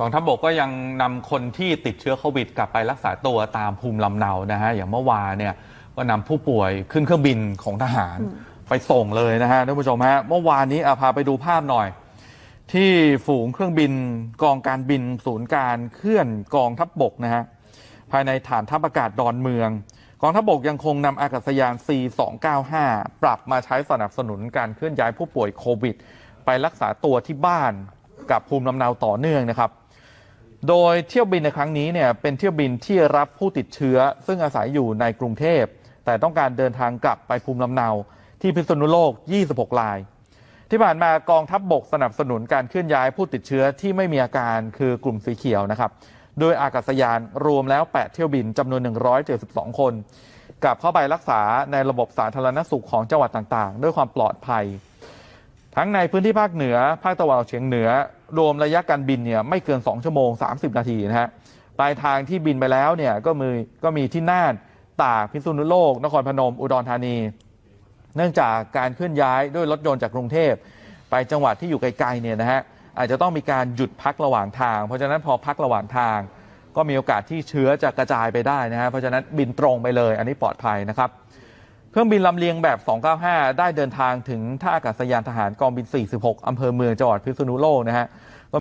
กองทัพบกก็ยังนำคนที่ติดเชื้อโควิด กลับไปรักษาตัวตามภูมิลำเนานะฮะอย่างเมื่อวานเนี่ยก็นำผู้ป่วยขึ้นเครื่องบินของทหารไปส่งเลยนะฮะท่านผู้ชมฮะเมื่อวานนี้อาพาไปดูภาพหน่อย ที่ฝูงเครื่องบินกองการบินศูนย์การเคลื่อนกองทัพบกนะฮะภายในฐานทัพอากาศดอนเมือง กองทัพบกยังคงนำอากาศยาน C295 ปรับมาใช้สนับสนุนการเคลื่อนย้ายผู้ป่วยโควิด ไปรักษาตัวที่บ้านกับภูมิลำเนาต่อเนื่องนะครับ โดยเที่ยวบินในครั้งนี้เนี่ยเป็นเที่ยวบินที่รับผู้ติดเชื้อ ซึ่งอาศัยอยู่ในกรุงเทพ แต่ต้องการเดินทางกลับไปภูมิลำเนา ที่พิษณุโลก 26 ราย ที่ผ่านมากองทัพบบกสนับสนุนการเคลื่อนย้ายผู้ติดเชื้อที่ไม่มีอาการคือกลุ่มสีเขียวนะครับ โดยอากาศยานรวมแล้ว 8 เที่ยวบินจำนวน 172 คนกลับเข้าไปรักษาในระบบสาธารณสุขของจังหวัดต่างๆ ด้วยความปลอดภัย ทั้งในพื้นที่ภาคเหนือ ภาคตะวันออกเฉียงเหนือ รวมระยะการบินเนี่ยไม่เกิน 2 ชั่วโมง 30 นาทีนะฮะปลายทางที่บินไปแล้วเนี่ยก็มีก็มีที่น่านตากพิษณุโลก นครพนม อุดรธานี เนื่องจากการเคลื่อนย้ายด้วยรถยนต์จากกรุงเทพ ไปจังหวัดที่อยู่ไกลๆเนี่ยนะฮะอาจจะต้องมีการหยุดพักระหว่างทาง เพราะฉะนั้นพอพักระหว่างทาง ก็มีโอกาสที่เชื้อจะกระจายไปได้นะฮะเพราะฉะนั้นบินตรงไปเลย อันนี้ปลอดภัยนะครับ เครื่องบินลำเลียงแบบ 295 ได้เดินทางถึงท่าอากาศยานทหารกองบิน 46 อำเภอเมืองจังหวัดพิษณุโลกนะฮะ